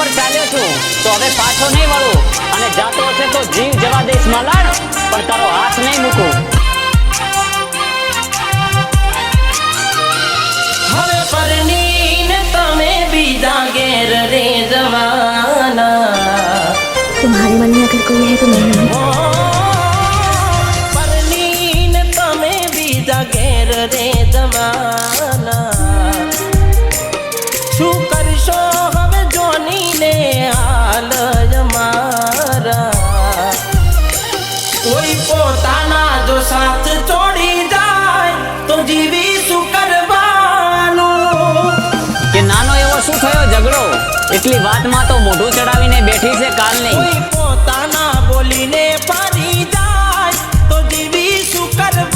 ઉપર ચાલ્યો છું તો હવે પાછો નહીં વળું અને જાતો હશે તો જીવ જવા દઈશ માલાણ પણ તારો હાથ નહીં મૂકું હવે પરણીને તમે બીજા ઘેર રે જવાના तुम्हारे मन में अगर कोई है तो मैं એટલી વાતમાં તો મોઢું ચડાવીને બેઠી છે કાલ નહીં પોતાના બોલીને ફરી જાય તો જીવી શું કરવાનું?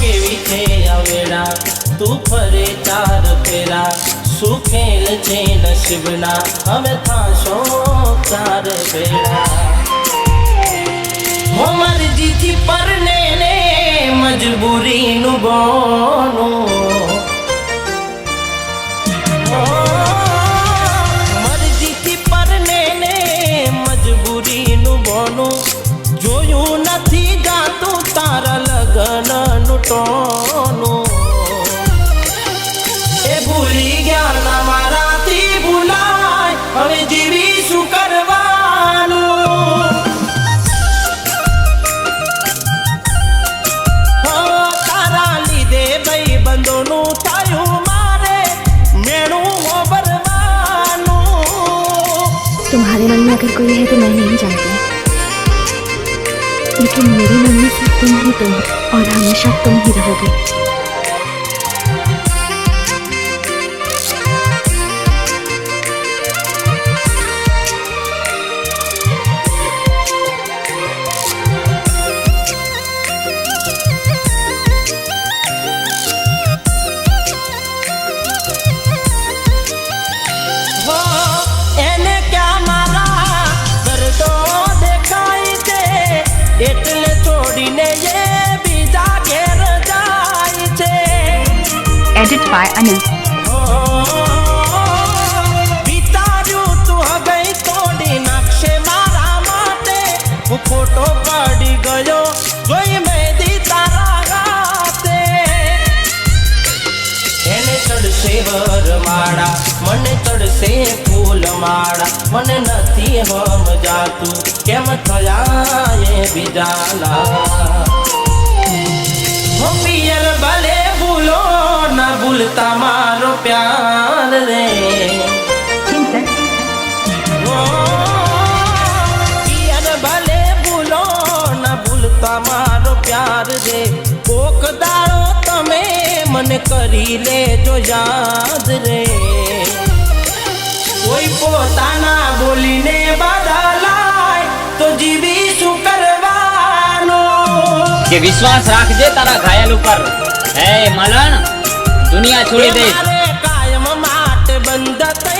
કેવી છે અવેડા તું ફરે ચાર ફેરા. શું ખેલ છે નસીબના? હવે થાશો ચાર ફેરા. હો મરજીથી પરને ને મજબૂરીનું ઓ, મરજીથી પરને ને મજબૂરીનું બોનું જોયું નથી ગાતું તારા લગ્નનું ટોનું. तुम्हारे मन में अगर कोई है तो मैं नहीं जानती लेकिन मेरे मन में सिर्फ तुम ही तुम हो और हमेशा तुम ही रहोगे by Anil. હો, વિચાર્યું તું હવે તોડી નાખશે મારા માટે હું ખોટો પડી ગયો જોઈ મહેંદી તારા હાથે એને ચડશે વરમાળા મને ચડશે ફૂલ માળા મને નથી હમ જાતું કેમ થયા એ બીજાના ના ભૂલતા મારો પ્યાર રે. ભલે ભૂલો ના ભૂલતા મારો પ્યાર રે. કોક દાડો તમે મને કરી લેજો યાદ રે. કોઈ પોતાના બોલીને બાધા લાય તો જીવી શું કરવાનો? કે વિશ્વાસ રાખજે તારા ઘાયલ ઉપર. હે માલણ. દુનિયા છોડી દઈશ કાયમ માટે બંધ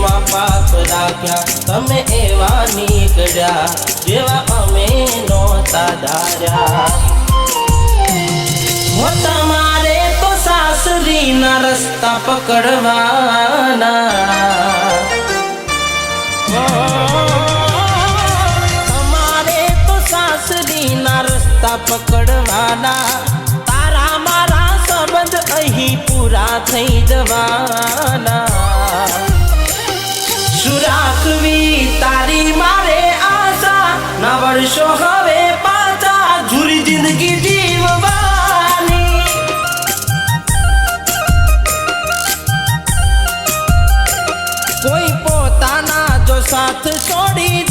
દિલમાં પાપ રાખ્યા, તમે એવા નીકળ્યા, જેવા અમે નોતા ધાર્યા. તમારે તો સાસરીના રસ્તા પકડવાના. તમારે તો સાસરીના રસ્તા પકડવાના. તારા મારા સંબંધ અહીં પૂરા થઈ જવાના beats.